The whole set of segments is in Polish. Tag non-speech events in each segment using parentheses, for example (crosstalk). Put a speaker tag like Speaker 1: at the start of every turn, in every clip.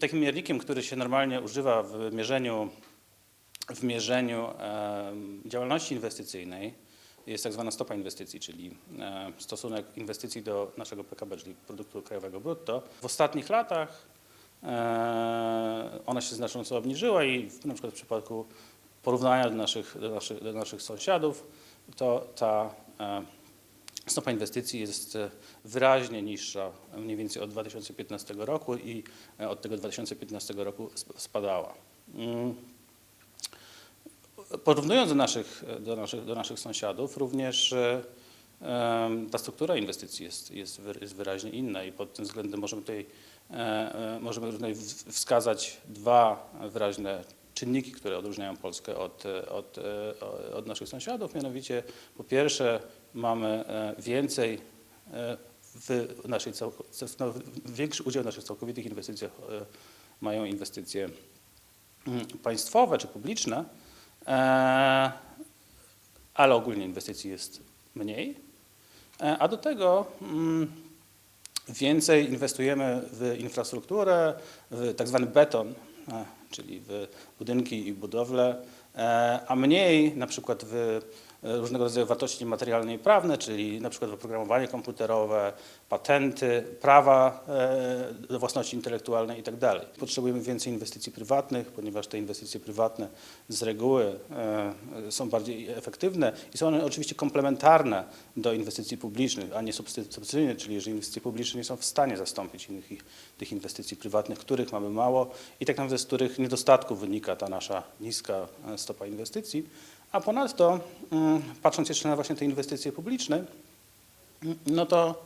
Speaker 1: Takim miernikiem, który się normalnie używa w mierzeniu, w mierzeniu działalności inwestycyjnej jest tak zwana stopa inwestycji, czyli e, stosunek inwestycji do naszego PKB, czyli produktu krajowego brutto. W ostatnich latach e, ona się znacząco obniżyła i na przykład w przypadku porównania do naszych, do naszych, do naszych sąsiadów, to ta e, stopa inwestycji jest e, wyraźnie niższa mniej więcej od 2015 roku i e, od tego 2015 roku sp- spadała. Mm. Porównując do naszych, do naszych, do naszych sąsiadów, również e, ta struktura inwestycji jest, jest, jest wyraźnie inna i pod tym względem możemy tutaj, możemy tutaj wskazać dwa wyraźne czynniki, które odróżniają Polskę od, e, od, e, od naszych sąsiadów. Mianowicie po pierwsze mamy e, więcej w naszej no, większy udział w naszych całkowitych inwestycjach mają inwestycje mm, państwowe czy publiczne, ale ogólnie inwestycji jest mniej. A do tego mm, więcej inwestujemy w infrastrukturę, w tak zwany beton, czyli w budynki i budowle, e, a mniej na przykład w różnego rodzaju wartości materialne i prawne, czyli na przykład oprogramowanie komputerowe, patenty, prawa e, do własności intelektualnej itd. Potrzebujemy więcej inwestycji prywatnych, ponieważ te inwestycje prywatne z reguły e, są bardziej efektywne i są one oczywiście komplementarne do inwestycji publicznych, a nie substytucyjne, czyli że inwestycje publiczne nie są w stanie zastąpić innych tych inwestycji prywatnych, których mamy mało i tak naprawdę z których niedostatku wynika ta nasza niska e, stopa inwestycji. A ponadto, mm, patrząc jeszcze na właśnie te inwestycje publiczne, mm, no to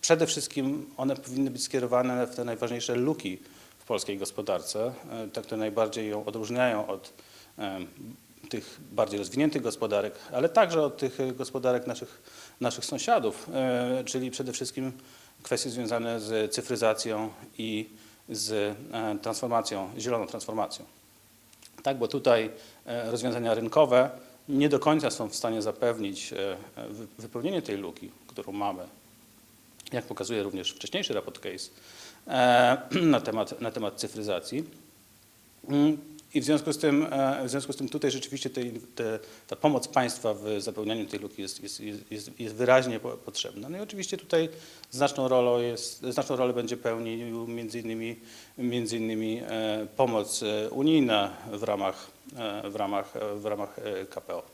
Speaker 1: przede wszystkim one powinny być skierowane w te najważniejsze luki w polskiej gospodarce, e, te, które najbardziej ją odróżniają od tych bardziej rozwiniętych gospodarek, ale także od tych gospodarek naszych, naszych sąsiadów, e, czyli przede wszystkim kwestie związane z cyfryzacją i z e, transformacją, zieloną transformacją. Tak, bo tutaj e, rozwiązania rynkowe nie do końca są w stanie zapewnić e, wy- wypełnienie tej luki, którą mamy, jak pokazuje również wcześniejszy raport case e, (clears throat) na temat, na temat cyfryzacji. I w związku z tym, e, w związku z tym tutaj rzeczywiście tej, te, ta pomoc państwa w zapełnianiu tej luki jest, jest, jest- jest, wyraźnie po- potrzebna. No i oczywiście tutaj znaczną rolą jest, znaczną rolę będzie pełnił między innymi, między innymi e, pomoc e, unijna w ramach, w ramach, w ramach KPO.